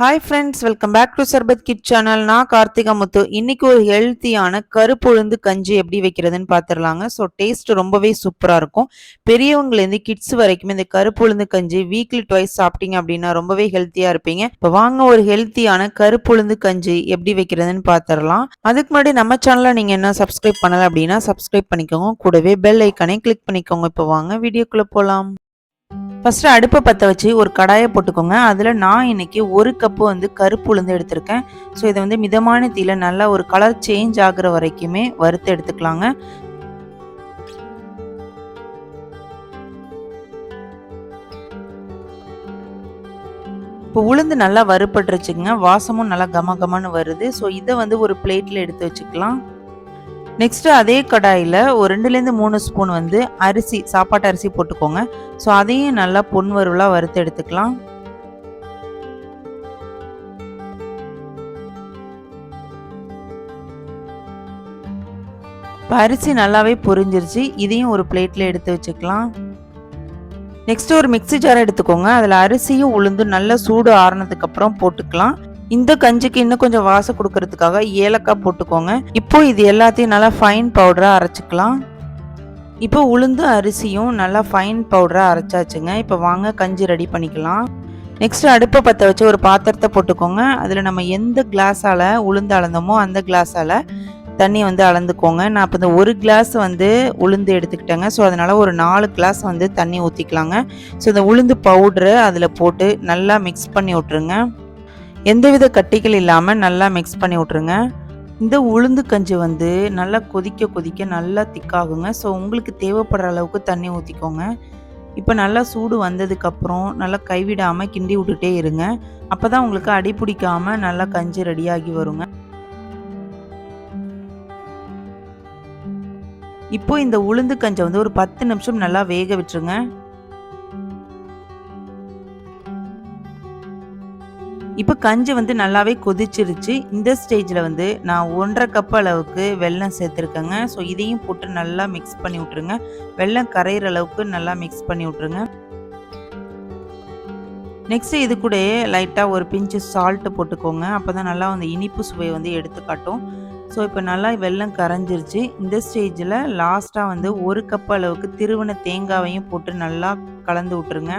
Hi friends welcome back to Sarbath kit channel நான் கார்த்திகா முத்து. இன்னைக்கு ஒரு ஹெல்த்தியான கருப்புழுந்து கஞ்சி எப்படி வைக்கிறதுன்னு பார்த்துடலாங்க ஸோ டேஸ்ட் ரொம்பவே சூப்பராக இருக்கும். பெரியவங்கலேருந்து கிட்ஸ் வரைக்கும் இந்த கருப்புழுந்து கஞ்சி வீக்லி ட்வைஸ் சாப்பிட்டீங்க அப்படின்னா ரொம்பவே ஹெல்த்தியாக இருப்பீங்க. இப்போ வாங்க ஒரு ஹெல்த்தியான கருப்புழுந்து கஞ்சி எப்படி வைக்கிறதுன்னு பார்த்துடலாம் அதுக்கு முன்னாடி நம்ம சேனலை நீங்கள் என்ன சப்ஸ்கிரைப் பண்ணலை அப்படின்னா சப்ஸ்கிரைப் பண்ணிக்கோங்க. கூடவே பெல் ஐக்கனை கிளிக் பண்ணிக்கோங்க. இப்போ வாங்க வீடியோக்குள்ளே போகலாம் ஃபஸ்ட்டு அடுப்பை பற்ற வச்சு ஒரு கடாயை போட்டுக்கோங்க. அதில் நான் இன்றைக்கி ஒரு கப்பு வந்து கருப்பு உளுந்து எடுத்திருக்கேன். ஸோ இதை வந்து மிதமான தீயில் நல்லா ஒரு கலர் சேஞ்ச் ஆகிற வரைக்குமே வறுத்து எடுத்துக்கலாங்க. இப்போ உளுந்து நல்லா வறுபட்டுருச்சுங்க. வாசமும் நல்லா கம கமன்னு வருது. ஸோ இதை வந்து ஒரு பிளேட்டில் எடுத்து வச்சுக்கலாம். நெக்ஸ்ட்டு அதே கடாயில் ஒரு ரெண்டுலேருந்து மூணு ஸ்பூன் வந்து அரிசி சாப்பாட்டு அரிசி போட்டுக்கோங்க. ஸோ அதையும் நல்லா பொன் வறுவலாக வறுத்து எடுத்துக்கலாம். இப்போ அரிசி நல்லாவே பொரிஞ்சிருச்சு. இதையும் ஒரு பிளேட்டில் எடுத்து வச்சுக்கலாம். நெக்ஸ்ட்டு ஒரு மிக்சி ஜார் எடுத்துக்கோங்க. அதில் அரிசியும் உளுந்து நல்லா சூடு ஆறுனதுக்கப்புறம் போட்டுக்கலாம். இந்த கஞ்சிக்கு இன்னும் கொஞ்சம் வாசம் கொடுக்கறதுக்காக ஏலக்காய் போட்டுக்கோங்க. இப்போ இது எல்லாத்தையும் நல்லா ஃபைன் பவுடராக அரைச்சிக்கலாம். இப்போ உளுந்து அரிசியும் நல்லா ஃபைன் பவுடராக அரைச்சாச்சுங்க. இப்போ வாங்க கஞ்சி ரெடி பண்ணிக்கலாம். நெக்ஸ்ட் அடுப்பை பற்ற வச்சு ஒரு பாத்திரத்தை போட்டுக்கோங்க. அதில் நம்ம எந்த கிளாஸால் உளுந்து அளந்தோமோ அந்த கிளாஸால் தண்ணி வந்து அளந்துக்கோங்க. நான் இப்போ இந்த ஒரு கிளாஸ் வந்து உளுந்து எடுத்துக்கிட்டேங்க. ஸோ அதனால் ஒரு நாலு கிளாஸ் வந்து தண்ணி ஊற்றிக்கலாங்க ஸோ இந்த உளுந்து பவுட்ரு அதில் போட்டு நல்லா மிக்ஸ் பண்ணி விட்ருங்க எந்தவித கட்டிகள் இல்லாமல் நல்லா மிக்ஸ் பண்ணி விட்ருங்க இந்த உளுந்து கஞ்சி வந்து நல்லா கொதிக்க கொதிக்க நல்லா திக்காகுங்க ஸோ உங்களுக்கு தேவைப்படுற அளவுக்கு தண்ணி ஊற்றிக்கோங்க இப்போ நல்லா சூடு வந்ததுக்கப்புறம் நல்லா கைவிடாமல் கிண்டி விட்டுட்டே இருங்க. அப்போ தான் உங்களுக்கு அடி பிடிக்காமல் நல்லா கஞ்சி ரெடியாகி வருங்க. இப்போ இந்த உளுந்து கஞ்சை வந்து ஒரு பத்து நிமிஷம் நல்லா வேக விட்டுருங்க. இப்போ கஞ்சி வந்து நல்லாவே கொதிச்சிருச்சு. இந்த ஸ்டேஜில் வந்து நான் ஒன்றரை கப் அளவுக்கு வெல்லம் சேர்த்துருக்கேங்க. ஸோ இதையும் போட்டு நல்லா மிக்ஸ் பண்ணி விட்ருங்க வெல்லம் கரையிற அளவுக்கு நல்லா மிக்ஸ் பண்ணி விட்ருங்க நெக்ஸ்ட்டு இது கூட லைட்டாக ஒரு பிஞ்சு சால்ட்டு போட்டுக்கோங்க. அப்போ தான் நல்லா அந்த இனிப்பு சுவையை வந்து எடுத்துக்காட்டும் ஸோ இப்போ நல்லா வெல்லம் கரைஞ்சிருச்சு. இந்த ஸ்டேஜில் லாஸ்ட்டாக வந்து ஒரு கப் அளவுக்கு திருவன தேங்காவையும் போட்டு நல்லா கலந்து விட்ருங்க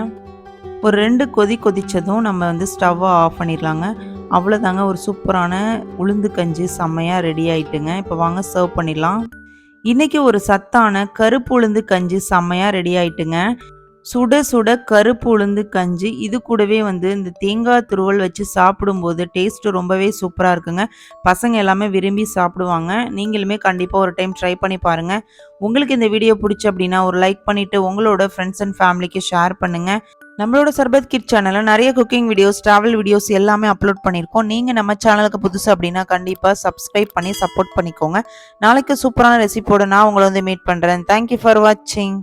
ஒரு ரெண்டு கொதி கொதித்ததும் நம்ம வந்து ஸ்டவ்வை ஆஃப் பண்ணிடலாங்க. அவ்வளோதாங்க. ஒரு சூப்பரான உளுந்து கஞ்சி செம்மையாக ரெடி ஆயிட்டுங்க. இப்போ வாங்க சர்வ் பண்ணிடலாம். இன்றைக்கி ஒரு சத்தான கருப்பு உளுந்து கஞ்சி செம்மையாக ரெடி ஆயிட்டுங்க. சுட சுட கருப்பு உளுந்து கஞ்சி. இது கூடவே வந்து இந்த தேங்காய் துருவல் வச்சு சாப்பிடும்போது டேஸ்ட்டு ரொம்பவே சூப்பராக இருக்குங்க. பசங்க எல்லாமே விரும்பி சாப்பிடுவாங்க. நீங்களுமே கண்டிப்பாக ஒரு டைம் ட்ரை பண்ணி பாருங்கள் உங்களுக்கு இந்த வீடியோ பிடிச்சி அப்படின்னா ஒரு லைக் பண்ணிவிட்டு உங்களோட ஃப்ரெண்ட்ஸ் அண்ட் ஃபேமிலிக்கு ஷேர் பண்ணுங்கள் நம்மளோட சர்பத் கிட் சேனலில் நிறைய குக்கிங் வீடியோஸ் ட்ராவல் வீடியோஸ் எல்லாமே அப்லோட் பண்ணியிருக்கோம். நீங்கள் நம்ம சேனலுக்கு புதுசு அப்படின்னா கண்டிப்பாக சப்ஸ்கிரைப் பண்ணி சப்போர்ட் பண்ணிக்கோங்க. நாளைக்கு சூப்பரான ரெசிபியோட நான் உங்களை வந்து மீட் பண்ணுறேன் தேங்க்யூ ஃபார் வாட்சிங்